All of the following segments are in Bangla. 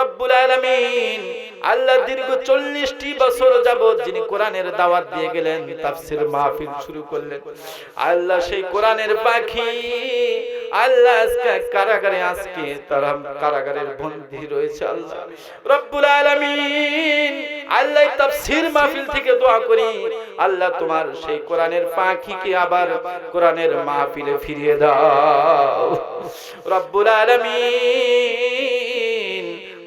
রব্বুল আলামিন আল্লাহ দীর্ঘ চল্লিশটি বছর যাবৎ যিনি কোরআনের দাওয়াত দিয়ে গেলেন, তাফসির মাহফিল শুরু করলেন। আল্লাহ সেই কোরআনের পাখি, আল্লাহ আজকে কারাগারে, আজকে কারাগারের রয়েছে আল্লাহ। রব্বুল আলামিন আল্লাহ মাহফিল থেকে দোয়া করি, আল্লাহ তোমার সেই কোরআনের পাখিকে আবার কোরআনের মাহফিলে ফিরিয়ে দাও। রব্বুল আলামিন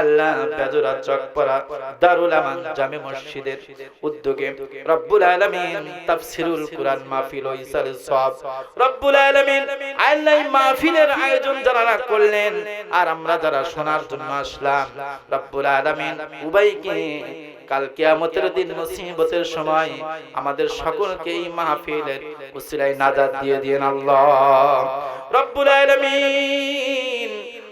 আল্লাহ বেজরা দারুল আমান জামে মসজিদের উদ্যোগে রব্বুল আলামিন তাফসিরুল কুরআন মাহফিল ও ইসালে রব্বুল আলামিন আল্লাহ মাহফিলের আয়োজন করলেন, আর আমরা যারা শোনার জন্য আসলাম, রব্বুল আলামিন উবাইকে কাল কিয়ামতের দিন মুসিবতের সময় আমাদের সকলকে এই মাহফিলের উসিলায় নাজাত দিয়ে দিয়েন আল্লাহ। রব্বুল আলামিন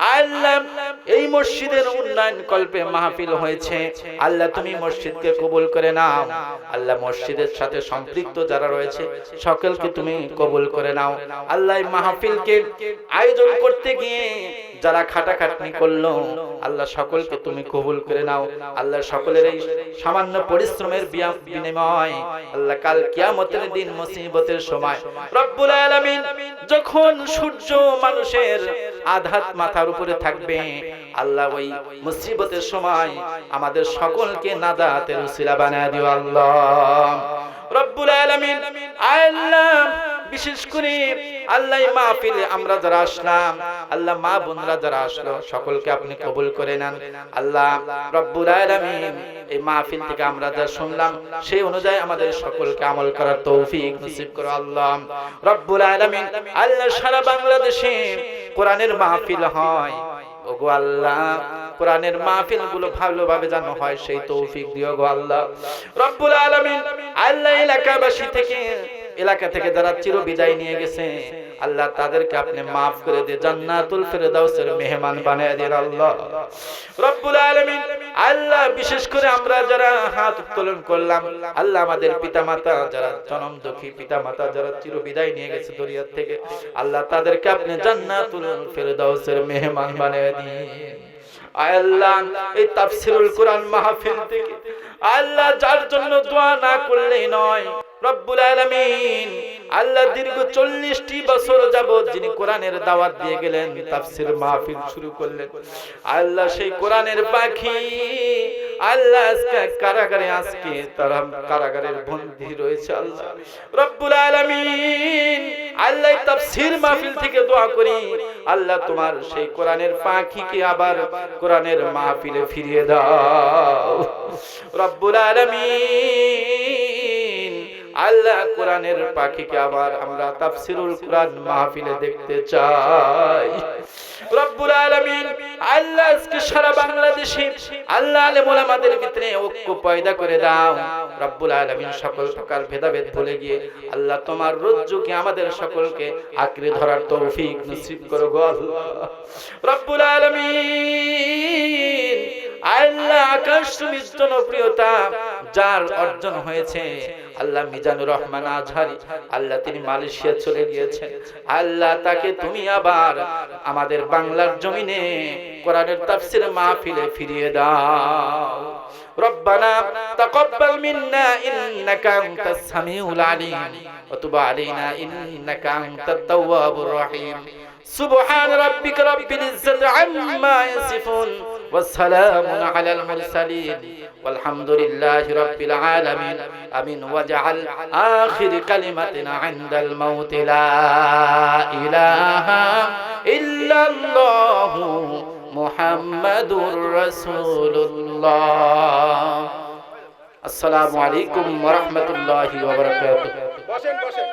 আল্লাহ, এই মসজিদের উন্নয়ন কল্পে মাহফিল হয়েছে। আল্লাহ, তুমি মসজিদকে কবুল করে নাও। আল্লাহ, মসজিদের সাথে সম্পৃক্ত যারা রয়েছে, সকলকে তুমি কবুল করে নাও। আল্লাহ মাহফিলকে আয়োজন করতে গিয়ে যারা খাটাখাটনি করল, আল্লাহ সকলকে তুমি কবুল করে নাও। আল্লাহ সকলের এই সামান্য পরিশ্রমের বিনিময় আল্লাহ কাল কিয়ামতের দিন মুসিবতের সময়। রব্বুল আলামিন যখন সূর্য মানুষের আধাত মাথার উপরে থাকবে, আল্লাহ ওই মুসিবতের সময় আমাদের সকলকে নাদাতের উসিলা বানায় দিও আল্লাহ। রব্বুল আলামিন। আল্লাহ, বিশেষ করে আল্লাহ আমরা যারা আসলাম, আল্লাহ মা বোনরা যারা আসলো, সকলকে আপনি কবুল করে নেন। আল্লাহ রব্বুল আলামিন, এই মাহফিল থেকে আমরা যা শুনলাম, সেই অনুযায়ী আমাদের সকলকে আমল করার তৌফিক নসিব করো আল্লাহ। রব্বুল আলামিন, আল্লাহ সারা বাংলাদেশে কোরআনের মাহফিল হয়। ওগো আল্লাহ, কোরআনের মাহফিলগুলো ভালোভাবে যেন হয়, সেই তৌফিক দিও গো আল্লাহ। রব্বুল আলামিন আল্লাহ এলাকাবাসী থেকে এলাকা থেকে যারা চির বিদায় নিয়ে গেছে, আল্লাহ তাদেরকে আপনি মাফ করে দিয়ে জান্নাতুল ফেরদাউসের মেহমান বানিয়ে দেন আল্লাহ। রব্বুল আলামিন, আল্লাহ বিশেষ করে আমরা যারা হাত উত্তোলন করলাম, আল্লাহ আমাদের পিতামাতা যারা জনম দুঃখী পিতামাতা যারা চির বিদায় নিয়ে গেছে দুনিয়া থেকে, আল্লাহ তাদেরকে আপনি জান্নাতুল ফেরদাউসের মেহমান বানিয়ে দিন। আল্লাহ, এই তাফসিরুল কোরআন মাহফিল থেকে আল্লাহ যার জন্য দোয়া নয়। রব্বুল আলামিন আল্লাহ দীর্ঘ চল্লিশটি বছর যাবৎ যিনি কোরআনের দাওয়াত দিয়ে গেলেন, তাফসির মাহফিল শুরু করলেন। আল্লাহ সেই কোরআনের পাখি। আল্লাহ আজকে কারাগারে, আজকে তারা কারাগারের রয়েছে আল্লাহ। রব্বুল আল্লাহ তাফসির মাহফিল থেকে দোয়া করি, আল্লাহ তোমার সেই কোরআনের পাখিকে আবার কোরআনের মাহফিলে ফিরিয়ে দাও। রব্বুল আলামিন আল্লাহ কোরআনের পাখিকে আবার আমরা তাফসিরুল কোরআন মাহফিলে দেখতে চাই। রব্বুল আলামিন, আল্লাহ আজকে সারা বাংলাদেশে আল্লাহ আলেম ওলামাদের ভিতরে ঐক্য পয়দা করে দাও। রব্বুল আলামিন, সকল প্রকার ভেদাভেদ ভুলে গিয়ে আল্লাহ তোমার রজ্জুকে আমাদের সকলকে আঁকড়ে ধরার তৌফিক নসিব করো গো আল্লাহ। রব্বুল আলামিন, আল্লাহ আকাশ তুমি জনপ্রিয়তা যার অর্জন হয়েছে আল্লাহ মিজানুর রহমান আজহারি আল্লাহ তিনি মালয়েশিয়া চলে গিয়েছেন আল্লাহ তাকে তুমি আবার আমাদের বাংলার জমিনে কোরআনের তাফসির মাহফিলে ফিরিয়ে দাও ربنا تقبل منا إنك أنت السميع العليم وتب علينا إنك أنت التواب الرحيم سبحان ربك رب العزة عما يصفون والسلام على المرسلين والحمد لله رب العالمين امين واجعل اخر كلمتنا عند الموت لا اله الا الله محمد رسول الله السلام عليكم ورحمه الله وبركاته